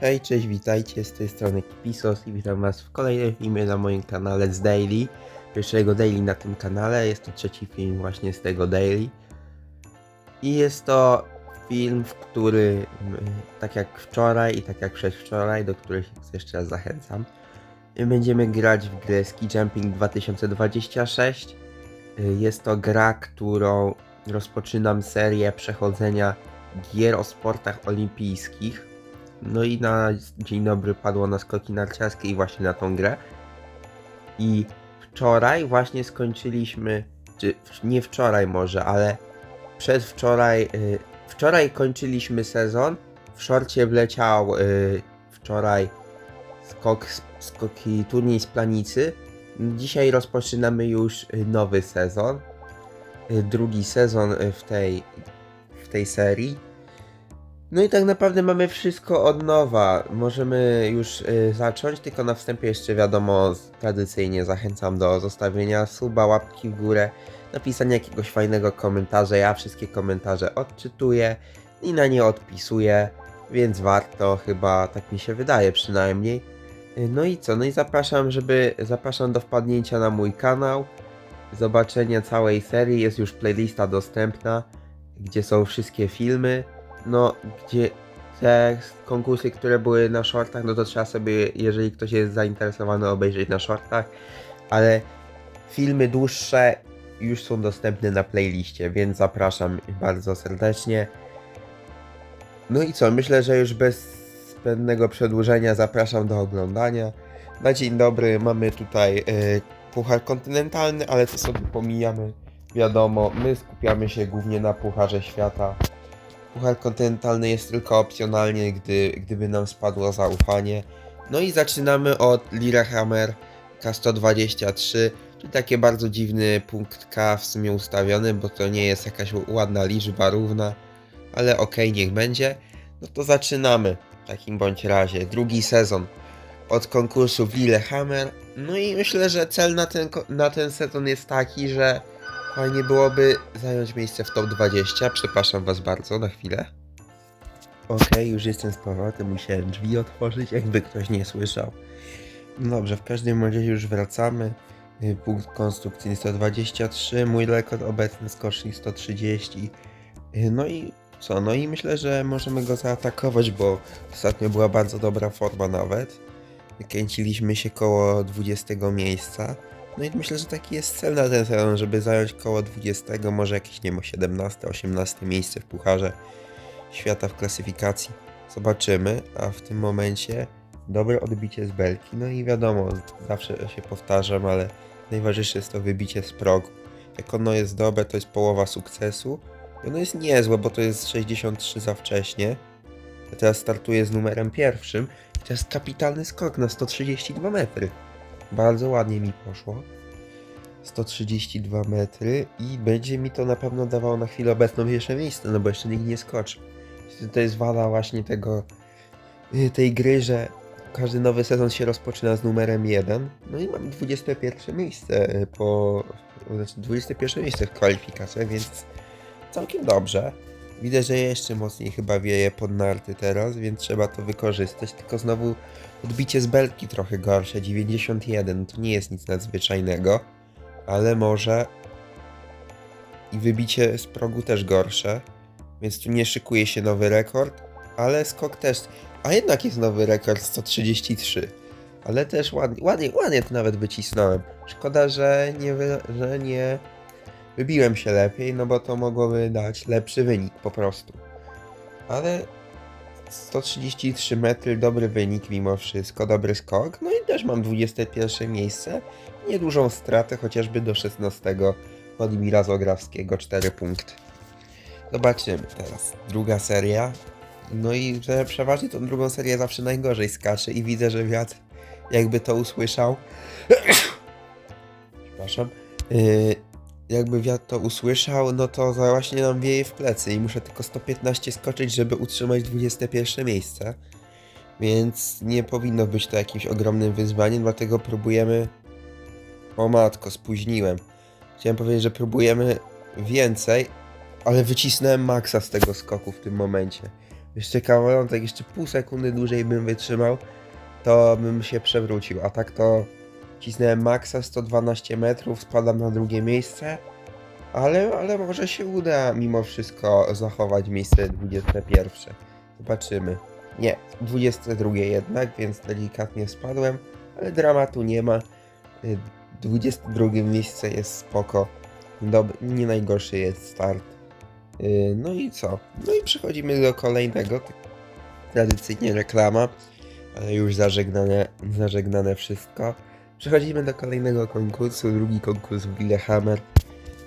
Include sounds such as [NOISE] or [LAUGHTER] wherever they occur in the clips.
Hej, cześć, witajcie, z tej strony Kipisos i witam was w kolejnym filmie na moim kanale z Daily. Pierwszego Daily na tym kanale, jest to trzeci film właśnie z tego Daily. I jest to film, w który, tak jak wczoraj i tak jak przedwczoraj, do których jeszcze raz zachęcam, będziemy grać w grę Ski Jumping 2026. Y, Jest to gra, którą rozpoczynam serię przechodzenia gier o sportach olimpijskich. No i na dzień dobry padło na skoki narciarskie i właśnie na tą grę. I wczoraj właśnie skończyliśmy, czy nie wczoraj może, ale przedwczoraj, y, wczoraj kończyliśmy sezon. W szorcie wleciał y, wczoraj skok, skoki turniej z planicy. Dzisiaj rozpoczynamy już y, nowy sezon. Y, drugi sezon w tej, w tej serii. No i tak naprawdę mamy wszystko od nowa. Możemy już y, zacząć, tylko na wstępie jeszcze wiadomo, tradycyjnie zachęcam do zostawienia suba, łapki w górę, napisania jakiegoś fajnego komentarza. Ja wszystkie komentarze odczytuję i na nie odpisuję, więc warto chyba, tak mi się wydaje przynajmniej. Y, No i co? No i zapraszam, żeby zapraszam do wpadnięcia na mój kanał, zobaczenia całej serii. Jest już playlista dostępna, gdzie są wszystkie filmy no, gdzie te konkursy, które były na shortach, no to trzeba sobie, jeżeli ktoś jest zainteresowany, obejrzeć na shortach, ale filmy dłuższe już są dostępne na playliście, więc zapraszam bardzo serdecznie. No i co, myślę, że już bez zbędnego przedłużenia zapraszam do oglądania. Na dzień dobry mamy tutaj e, puchar kontynentalny, ale to sobie pomijamy. Wiadomo, my skupiamy się głównie na pucharze świata. Puchar kontynentalny jest tylko opcjonalnie, gdy, gdyby nam spadło zaufanie. No i zaczynamy od Lillehammer K123, czyli takie bardzo dziwny punkt K w sumie ustawiony, bo to nie jest jakaś ładna liczba równa, ale okej, niech będzie. No to zaczynamy w takim bądź razie. Drugi sezon od konkursu w Lillehammer. No i myślę, że cel na ten, na ten sezon jest taki, że Fajnie byłoby zająć miejsce w top 20. Przepraszam was bardzo na chwilę. Okej, już jestem z powrotem. Musiałem drzwi otworzyć, jakby ktoś nie słyszał. No dobrze, w każdym razie już wracamy. Y, Punkt konstrukcyjny 123, mój rekord obecny skoczni 130. Y, No i co? No i myślę, że możemy go zaatakować, bo ostatnio była bardzo dobra forma nawet. Kręciliśmy się koło 20 miejsca. No i myślę, że taki jest cel na ten sezon, żeby zająć koło 20, może jakieś, nie wiem, 17, 18 miejsce w Pucharze Świata w klasyfikacji. Zobaczymy, a w tym momencie dobre odbicie z belki. No i wiadomo, zawsze się powtarzam, ale najważniejsze jest to wybicie z progu. Jak ono jest dobre, to jest połowa sukcesu. I ono jest niezłe, bo to jest 63 za wcześnie. Ja teraz startuję z numerem pierwszym. To jest kapitalny skok na 132 metry. Bardzo ładnie mi poszło. 132 metry i będzie mi to na pewno dawało na chwilę obecną pierwsze miejsce, no bo jeszcze nikt nie skoczy. To jest wada właśnie tego y, tej gry, że każdy nowy sezon się rozpoczyna z numerem 1. No i mam 21 miejsce y, po znaczy 21 miejsce w kwalifikacjach, więc całkiem dobrze. Widzę, że jeszcze mocniej chyba wieje pod narty teraz, więc trzeba to wykorzystać. Tylko znowu odbicie z belki trochę gorsze, 91. To nie jest nic nadzwyczajnego, ale może i wybicie z progu też gorsze, więc tu nie szykuje się nowy rekord, ale skok też. A jednak jest nowy rekord 133. Ale też ładnie, ładnie, ładnie to nawet wycisnąłem. Szkoda, że nie, wy, że nie wybiłem się lepiej, no bo to mogłoby dać lepszy wynik po prostu. Ale 133 metry, dobry wynik mimo wszystko, dobry skok. No i też mam 21 miejsce. Niedużą stratę, chociażby do 16 Władimira Zograwskiego, 4 punkty. Zobaczymy teraz. Druga seria. No i że przeważnie tą drugą serię zawsze najgorzej skacze i widzę, że wiatr jakby to usłyszał. [COUGHS] Przepraszam. Yy, jakby wiatr to usłyszał, no to właśnie nam wieje w plecy i muszę tylko 115 skoczyć, żeby utrzymać 21 miejsce. Więc nie powinno być to jakimś ogromnym wyzwaniem, dlatego próbujemy. O matko, spóźniłem. Chciałem powiedzieć, że próbujemy więcej, ale wycisnąłem maksa z tego skoku w tym momencie. jeszcze kawałek, jeszcze pół sekundy dłużej bym wytrzymał, to bym się przewrócił. A tak to cisnąłem maksa 112 metrów, spadam na drugie miejsce. Ale, ale może się uda mimo wszystko zachować miejsce 21. Zobaczymy. Nie, 22 jednak, więc delikatnie spadłem, ale dramatu nie ma. Y, 22 miejsce jest spoko. Dob- nie najgorszy jest start. Y, No i co? No i przechodzimy do kolejnego. Tradycyjnie reklama, ale już zażegnane, zażegnane wszystko. Przechodzimy do kolejnego konkursu, drugi konkurs w Lillehammer.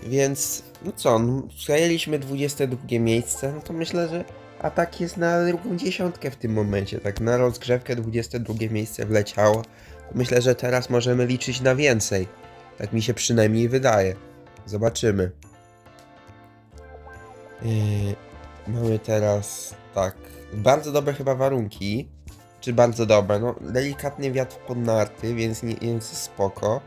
Więc, no co, no, zajęliśmy 22 miejsce, no to myślę, że atak jest na drugą dziesiątkę w tym momencie, tak na rozgrzewkę 22 miejsce wleciało. Myślę, że teraz możemy liczyć na więcej. Tak mi się przynajmniej wydaje. Zobaczymy. Yy, mamy teraz tak. Bardzo dobre chyba warunki. Czy bardzo dobre? No, delikatny wiatr pod narty, więc, nie, więc spoko.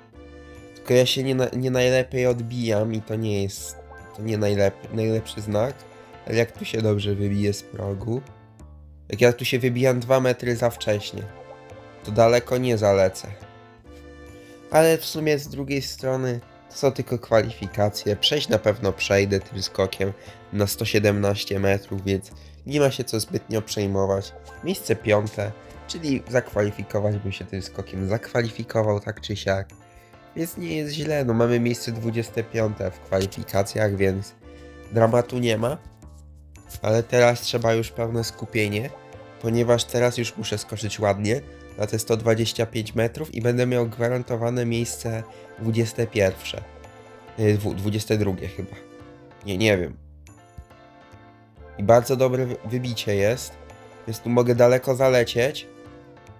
Tylko ja się nie, nie najlepiej odbijam i to nie jest. To nie najlep, najlepszy znak. Ale jak tu się dobrze wybije z progu. Jak ja tu się wybijam 2 metry za wcześnie. To daleko nie zalecę. Ale w sumie z drugiej strony to są tylko kwalifikacje. Przejść na pewno przejdę tym skokiem na 117 metrów, więc nie ma się co zbytnio przejmować. Miejsce piąte, czyli zakwalifikować bym się tym skokiem zakwalifikował tak czy siak. Więc nie jest źle, no mamy miejsce 25 w kwalifikacjach, więc dramatu nie ma. Ale teraz trzeba już pełne skupienie, ponieważ teraz już muszę skoczyć ładnie na te 125 metrów i będę miał gwarantowane miejsce 21. Yy, dwu- 22 chyba. Nie, nie wiem. I bardzo dobre wy- wybicie jest, więc tu mogę daleko zalecieć.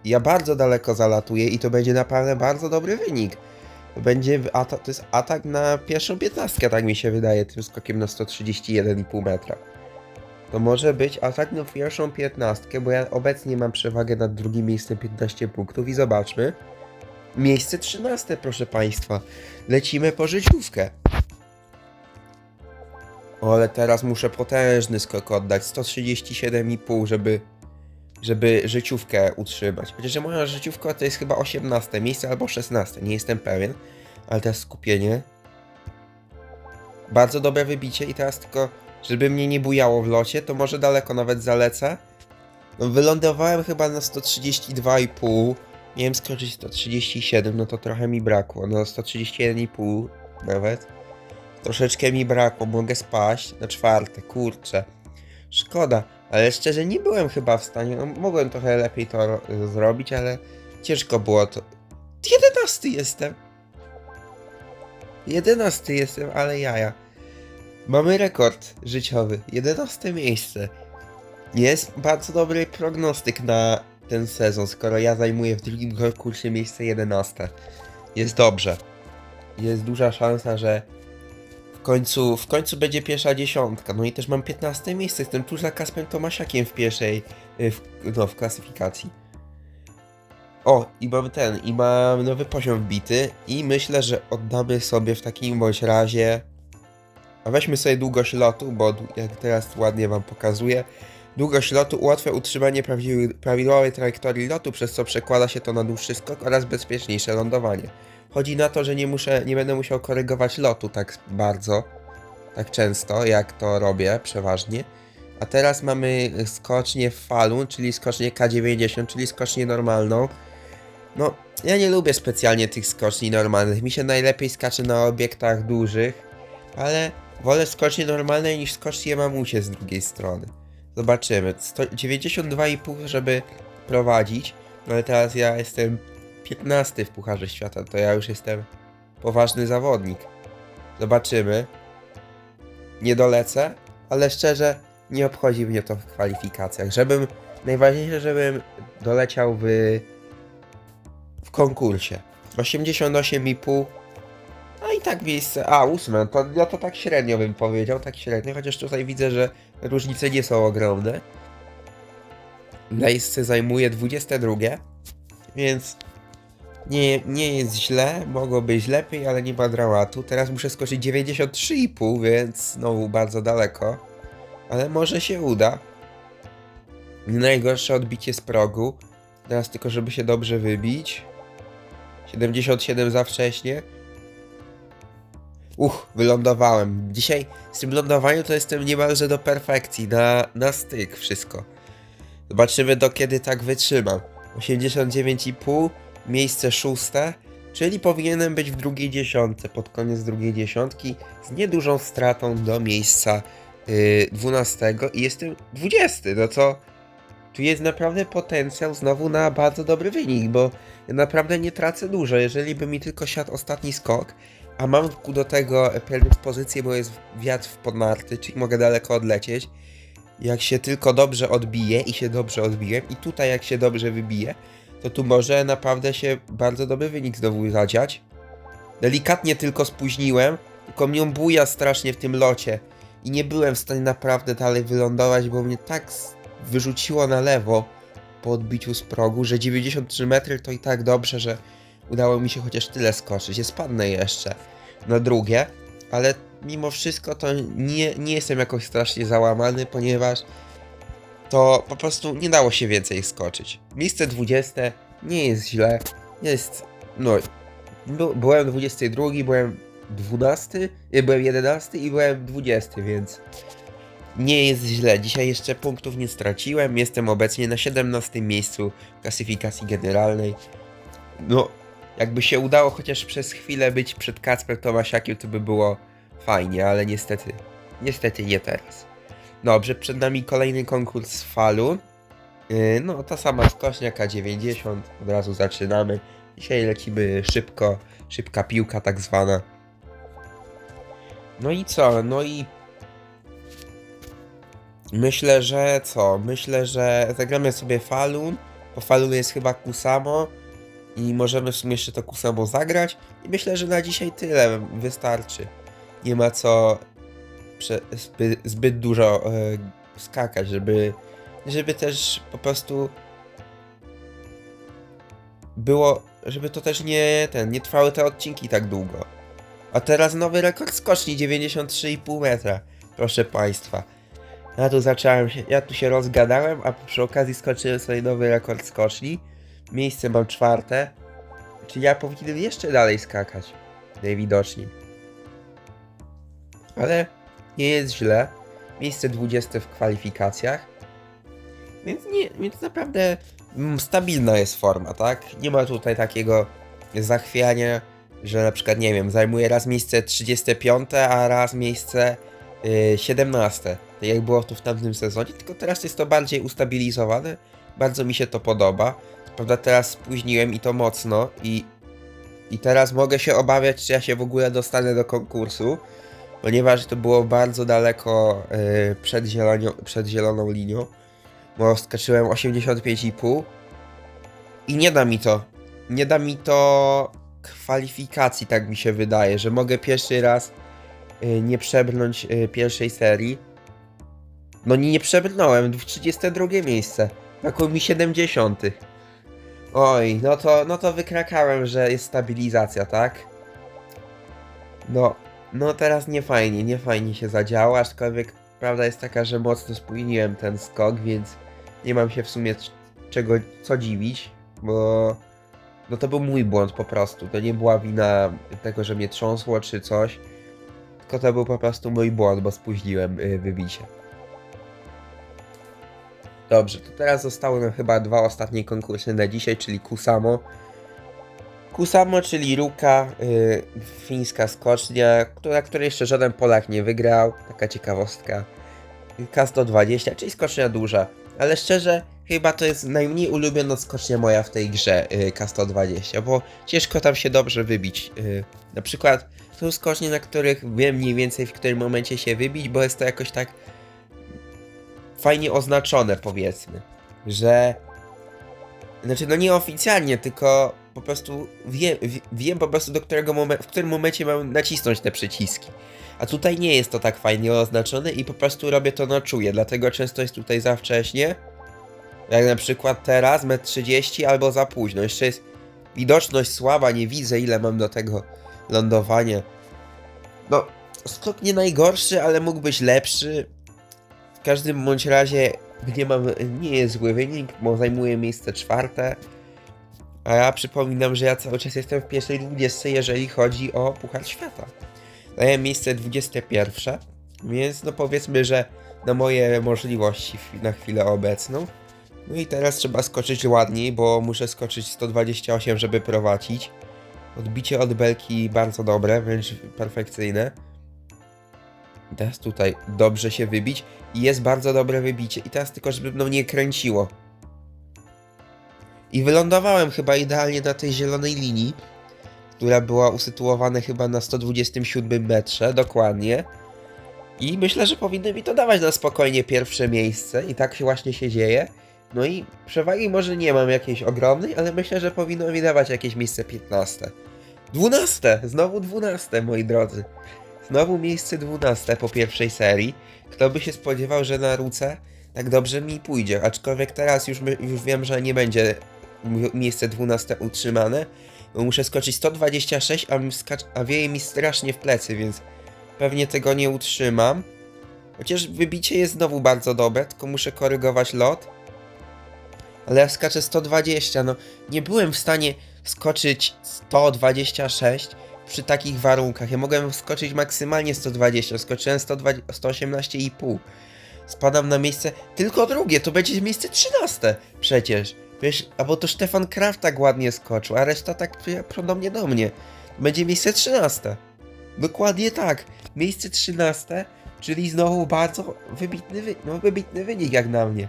Ja bardzo daleko zalatuję i to będzie naprawdę bardzo dobry wynik. To będzie to jest atak na pierwszą 15, tak mi się wydaje, tym skokiem na 131,5 metra. To może być atak na pierwszą 15, bo ja obecnie mam przewagę nad drugim miejscem 15 punktów i zobaczmy. Miejsce 13, proszę Państwa. Lecimy po życiówkę. O, ale teraz muszę potężny skok oddać. 137,5, żeby, żeby życiówkę utrzymać. Chociaż moja życiówka to jest chyba 18 miejsce albo 16, nie jestem pewien. Ale teraz skupienie. Bardzo dobre wybicie i teraz tylko, żeby mnie nie bujało w locie, to może daleko nawet zalecę. No, wylądowałem chyba na 132,5. Miałem skoczyć 137, no to trochę mi brakło. No 131,5 nawet. Troszeczkę mi brakło, mogę spaść na czwarte, kurczę. Szkoda, ale szczerze nie byłem chyba w stanie, no mogłem trochę lepiej to ro- zrobić, ale ciężko było to. 11 jestem. 11 jestem, ale jaja. Mamy rekord życiowy, 11 miejsce. Jest bardzo dobry prognostyk na ten sezon, skoro ja zajmuję w drugim konkursie miejsce 11. Jest dobrze. Jest duża szansa, że końcu, w końcu będzie pierwsza dziesiątka. No i też mam 15 miejsce, jestem tuż za Kaspem Tomasiakiem w pierwszej, y, w, no w klasyfikacji. O, i mam ten, i mam nowy poziom wbity i myślę, że oddamy sobie w takim bądź razie... A weźmy sobie długość lotu, bo jak teraz ładnie wam pokazuję, Długość lotu ułatwia utrzymanie prawidłowej trajektorii lotu, przez co przekłada się to na dłuższy skok oraz bezpieczniejsze lądowanie. Chodzi na to, że nie, muszę, nie będę musiał korygować lotu tak bardzo, tak często, jak to robię przeważnie. A teraz mamy skocznię w falu, czyli skocznię K90, czyli skocznię normalną. No, ja nie lubię specjalnie tych skoczni normalnych. Mi się najlepiej skacze na obiektach dużych, ale wolę skocznie normalne niż skocznie mamusie z drugiej strony. Zobaczymy. Sto- 92,5 żeby prowadzić, no ale teraz ja jestem 15 w Pucharze Świata, to ja już jestem poważny zawodnik. Zobaczymy. Nie dolecę, ale szczerze nie obchodzi mnie to w kwalifikacjach. Żebym, najważniejsze, żebym doleciał w, w konkursie. 88,5 no i tak miejsce. A, ósme, to ja to tak średnio bym powiedział, tak średnio, chociaż tutaj widzę, że różnice nie są ogromne. Miejsce zajmuje 22, więc nie, nie jest źle, mogło być lepiej, ale nie ma dramatu. Teraz muszę skoczyć 93,5, więc znowu bardzo daleko, ale może się uda. Najgorsze odbicie z progu. Teraz tylko, żeby się dobrze wybić. 77 za wcześnie. Uch, wylądowałem. Dzisiaj z tym lądowaniem to jestem niemalże do perfekcji. Na, na styk wszystko. Zobaczymy do kiedy tak wytrzymam. 89,5, miejsce szóste, czyli powinienem być w drugiej dziesiątce, pod koniec drugiej dziesiątki, z niedużą stratą do miejsca yy, 12 i jestem 20, no to tu jest naprawdę potencjał znowu na bardzo dobry wynik, bo ja naprawdę nie tracę dużo, jeżeli by mi tylko siadł ostatni skok, a mam do tego predyspozycję, bo jest wiatr w podnarty, czyli mogę daleko odlecieć, jak się tylko dobrze odbije i się dobrze odbiłem i tutaj jak się dobrze wybije, to tu może naprawdę się bardzo dobry wynik znowu zadziać. Delikatnie tylko spóźniłem, tylko mnie buja strasznie w tym locie i nie byłem w stanie naprawdę dalej wylądować, bo mnie tak wyrzuciło na lewo po odbiciu z progu, że 93 metry to i tak dobrze, że udało mi się chociaż tyle skoczyć. Ja spadnę jeszcze na drugie, ale mimo wszystko to nie, nie jestem jakoś strasznie załamany, ponieważ to po prostu nie dało się więcej skoczyć. Miejsce 20 nie jest źle, jest, no, by- byłem 22, byłem 12, nie, byłem 11 i byłem 20, więc nie jest źle. Dzisiaj jeszcze punktów nie straciłem, jestem obecnie na 17 miejscu klasyfikacji generalnej. No, jakby się udało chociaż przez chwilę być przed Kacper Tomasiakiem, to by było fajnie, ale niestety, niestety nie teraz. Dobrze, przed nami kolejny konkurs falu. Yy, no, ta sama skocznia K90, od razu zaczynamy. Dzisiaj lecimy szybko, szybka piłka tak zwana. No i co? No i myślę, że co? Myślę, że zagramy sobie falun. Po falun jest chyba Kusamo i możemy w sumie jeszcze to Kusamo zagrać. I myślę, że na dzisiaj tyle wystarczy. Nie ma co zbyt, zbyt dużo e, skakać, żeby, żeby też po prostu było, żeby to też nie ten, nie trwały te odcinki tak długo. A teraz nowy rekord skoczni 93,5 metra. Proszę Państwa. Ja tu zacząłem się, ja tu się rozgadałem, a przy okazji skoczyłem sobie nowy rekord skoczni. Miejsce mam czwarte. Czyli ja powinienem jeszcze dalej skakać. Najwidoczniej. Ale nie jest źle. Miejsce 20 w kwalifikacjach. Więc nie, więc naprawdę mm, stabilna jest forma, tak? Nie ma tutaj takiego zachwiania, że na przykład, nie wiem, zajmuje raz miejsce 35, a raz miejsce yy, 17. Tak jak było tu w tamtym sezonie, tylko teraz jest to bardziej ustabilizowane. Bardzo mi się to podoba. Prawda, teraz spóźniłem i to mocno i, i teraz mogę się obawiać, czy ja się w ogóle dostanę do konkursu ponieważ to było bardzo daleko yy, przed, zielonio, przed zieloną linią, bo skoczyłem 85,5 i nie da mi to, nie da mi to kwalifikacji, tak mi się wydaje, że mogę pierwszy raz yy, nie przebrnąć yy, pierwszej serii. No nie, nie przebrnąłem, w 32 miejsce, brakło mi 70. Oj, no to, no to wykrakałem, że jest stabilizacja, tak? No, no teraz nie fajnie, nie fajnie się zadziała, aczkolwiek prawda jest taka, że mocno spóźniłem ten skok, więc nie mam się w sumie czego, co dziwić, bo no to był mój błąd po prostu, to nie była wina tego, że mnie trząsło czy coś, tylko to był po prostu mój błąd, bo spóźniłem y, wybicie. Dobrze, to teraz zostały nam chyba dwa ostatnie konkursy na dzisiaj, czyli Kusamo. Kusamo, czyli Ruka, y, fińska skocznia, która, której jeszcze żaden Polak nie wygrał. Taka ciekawostka. K120, czyli skocznia duża. Ale szczerze, chyba to jest najmniej ulubiona skocznia moja w tej grze y, K120, bo ciężko tam się dobrze wybić. Y, na przykład są skocznie, na których wiem mniej więcej w którym momencie się wybić, bo jest to jakoś tak fajnie oznaczone, powiedzmy, że znaczy, no nie oficjalnie, tylko po prostu wiem, wie- wiem po prostu do którego w którym momencie mam nacisnąć te przyciski. A tutaj nie jest to tak fajnie oznaczone i po prostu robię to na czuje, dlatego często jest tutaj za wcześnie. Jak na przykład teraz, metr 30 albo za późno. Jeszcze jest widoczność słaba, nie widzę ile mam do tego lądowania. No, skok nie najgorszy, ale mógł być lepszy. Każdym bądź razie nie mam, nie jest zły wynik, bo zajmuję miejsce czwarte. A ja przypominam, że ja cały czas jestem w pierwszej dwudziestce, jeżeli chodzi o Puchar Świata. Daję miejsce 21, więc no powiedzmy, że na moje możliwości na chwilę obecną. No i teraz trzeba skoczyć ładniej, bo muszę skoczyć 128, żeby prowadzić. Odbicie od belki bardzo dobre, wręcz perfekcyjne. Teraz tutaj dobrze się wybić i jest bardzo dobre wybicie. I teraz tylko, żeby mną nie kręciło. I wylądowałem chyba idealnie na tej zielonej linii, która była usytuowana chyba na 127 metrze, dokładnie. I myślę, że powinny mi to dawać na spokojnie pierwsze miejsce i tak się właśnie się dzieje. No i przewagi może nie mam jakiejś ogromnej, ale myślę, że powinno mi dawać jakieś miejsce 15. 12! Znowu 12, moi drodzy. Znowu miejsce 12 po pierwszej serii. Kto by się spodziewał, że na ruce tak dobrze mi pójdzie, aczkolwiek teraz już, my, już wiem, że nie będzie miejsce 12 utrzymane, muszę skoczyć 126, a, a wieje mi strasznie w plecy, więc pewnie tego nie utrzymam. Chociaż wybicie jest znowu bardzo dobre, tylko muszę korygować lot. Ale ja skaczę 120, no nie byłem w stanie skoczyć 126 przy takich warunkach. Ja mogłem skoczyć maksymalnie 120, skoczyłem 120, 118,5. Spadam na miejsce tylko drugie, to będzie miejsce 13 przecież. Wiesz, albo to Stefan Kraft tak ładnie skoczył, a reszta tak podobnie do mnie. Będzie miejsce 13. Dokładnie tak. Miejsce 13, czyli znowu bardzo wybitny, wy- no, wybitny wynik jak na mnie.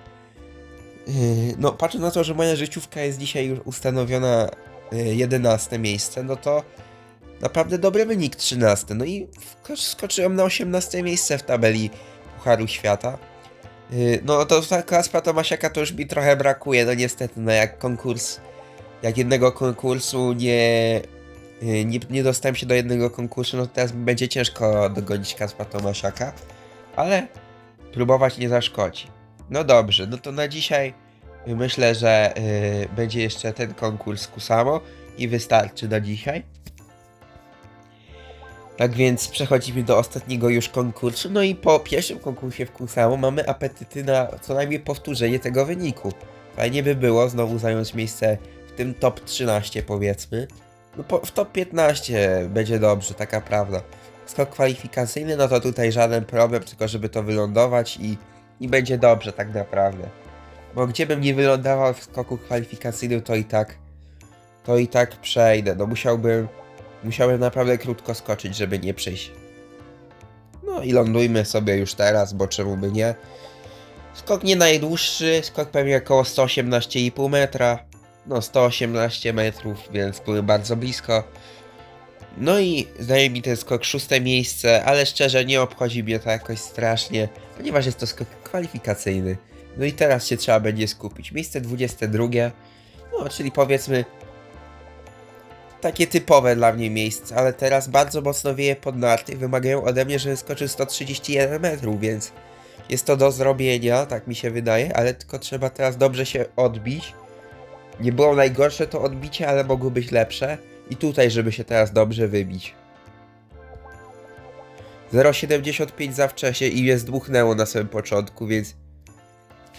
Yy, No, patrząc na to, że moja życiówka jest dzisiaj już ustanowiona yy, 11 miejsce, no to naprawdę dobry wynik 13. No i skoczyłem na 18 miejsce w tabeli Pucharu Świata. Yy, No to klasa Tomasiaka to już mi trochę brakuje, no niestety, no jak konkurs, jak jednego konkursu nie, yy, nie, nie dostałem się do jednego konkursu, no to teraz będzie ciężko dogonić Kaspa Tomasiaka, ale próbować nie zaszkodzi. No dobrze, no to na dzisiaj myślę, że yy, będzie jeszcze ten konkurs Kusamo i wystarczy na dzisiaj. Tak więc przechodzimy do ostatniego już konkursu. No i po pierwszym konkursie w Kusamo mamy apetyty na co najmniej powtórzenie tego wyniku. Fajnie by było znowu zająć miejsce w tym top 13 powiedzmy. No po, w top 15 będzie dobrze, taka prawda. Skok kwalifikacyjny, no to tutaj żaden problem, tylko żeby to wylądować i, i będzie dobrze tak naprawdę. Bo gdzie bym nie wylądował w skoku kwalifikacyjnym, to i tak, to i tak przejdę. No musiałbym, musiałbym naprawdę krótko skoczyć, żeby nie przejść. No i lądujmy sobie już teraz, bo czemu by nie. Skok nie najdłuższy, skok pewnie około 118,5 metra. No 118 metrów, więc byłem bardzo blisko. No i zdaje mi ten skok szóste miejsce, ale szczerze nie obchodzi mnie to jakoś strasznie, ponieważ jest to skok kwalifikacyjny. No i teraz się trzeba będzie skupić. Miejsce 22, no czyli powiedzmy takie typowe dla mnie miejsce, ale teraz bardzo mocno wieje pod narty i wymagają ode mnie, żebym skoczył 131 metrów, więc jest to do zrobienia, tak mi się wydaje, ale tylko trzeba teraz dobrze się odbić. Nie było najgorsze to odbicie, ale mogło być lepsze. I tutaj, żeby się teraz dobrze wybić. 0,75 za wcześnie i mnie zdmuchnęło na samym początku, więc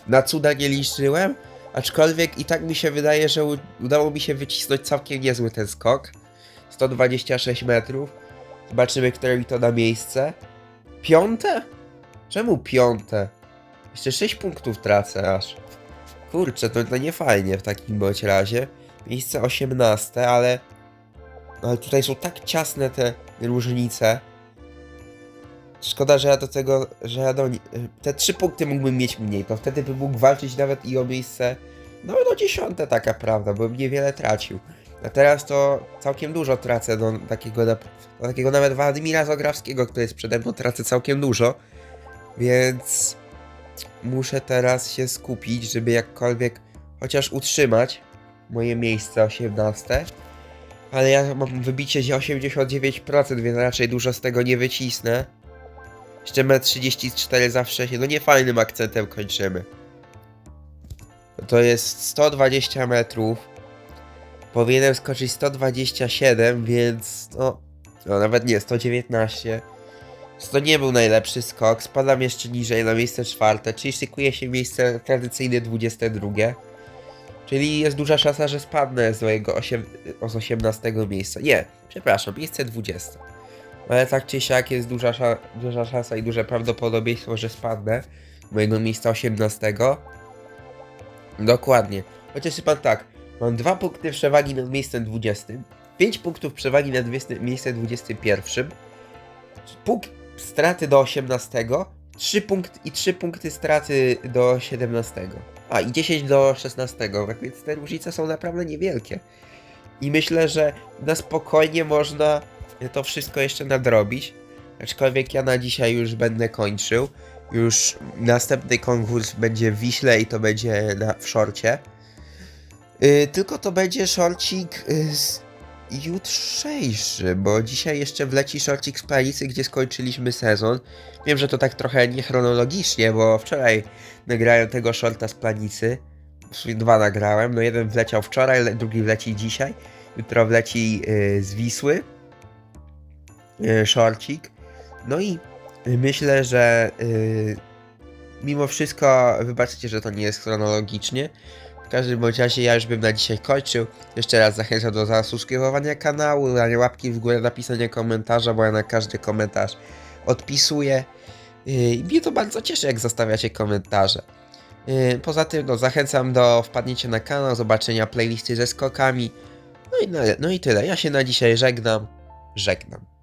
na cuda nie liczyłem, aczkolwiek i tak mi się wydaje, że udało mi się wycisnąć całkiem niezły ten skok. 126 metrów. Zobaczymy, które mi to na miejsce. Piąte? Czemu piąte? Jeszcze 6 punktów tracę aż. Kurczę, to, to nie fajnie w takim bądź razie. Miejsce 18, ale... Ale tutaj są tak ciasne te różnice. Szkoda, że ja do tego, że ja do... Te trzy punkty mógłbym mieć mniej, to wtedy bym mógł walczyć nawet i o miejsce... No, no dziesiąte taka prawda, bo niewiele tracił. A teraz to całkiem dużo tracę do takiego, do takiego nawet Władimira Zograwskiego, który jest przede mną, tracę całkiem dużo. Więc muszę teraz się skupić, żeby jakkolwiek chociaż utrzymać moje miejsce 18. Ale ja mam wybicie 89%, więc raczej dużo z tego nie wycisnę. Jeszcze metr 34 zawsze się, no nie fajnym akcentem kończymy. To jest 120 metrów. Powinienem skoczyć 127, więc no, no nawet nie, 119. To nie był najlepszy skok, spadam jeszcze niżej na miejsce czwarte, czyli szykuje się miejsce tradycyjne 22. Czyli jest duża szansa, że spadnę z mojego 8, z 18 miejsca. Nie, przepraszam, miejsce 20. Ale tak czy siak jest duża, duża szansa i duże prawdopodobieństwo, że spadnę mojego miejsca 18. Dokładnie. Chociaż pan tak, mam 2 punkty przewagi nad miejscem 20, 5 punktów przewagi nad 20, miejscem 21, punkt straty do 18, 3 punkt, i 3 punkty straty do 17. A i 10 do 16, tak więc te różnice są naprawdę niewielkie. I myślę, że na spokojnie można to wszystko jeszcze nadrobić. Aczkolwiek ja na dzisiaj już będę kończył. Już następny konkurs będzie w Wiśle i to będzie na, w szorcie. Yy, tylko to będzie szorcik yy, z jutrzejszy, bo dzisiaj jeszcze wleci szorcik z Palicy, gdzie skończyliśmy sezon. Wiem, że to tak trochę niechronologicznie, bo wczoraj nagrałem tego shorta z Planicy. Dwa nagrałem, no jeden wleciał wczoraj, drugi wleci dzisiaj. Jutro wleci yy, z Wisły yy, shorcik. No i myślę, że yy, mimo wszystko, wybaczcie, że to nie jest chronologicznie. W każdym bądź razie ja już bym na dzisiaj kończył. Jeszcze raz zachęcam do zasubskrybowania kanału, dania łapki w górę, napisania komentarza, bo ja na każdy komentarz odpisuję. Yy, I mnie to bardzo cieszy, jak zostawiacie komentarze. Poza tym, no, zachęcam do wpadnięcia na kanał, zobaczenia playlisty ze skokami. No i, no, no i tyle. Ja się na dzisiaj żegnam. Żegnam.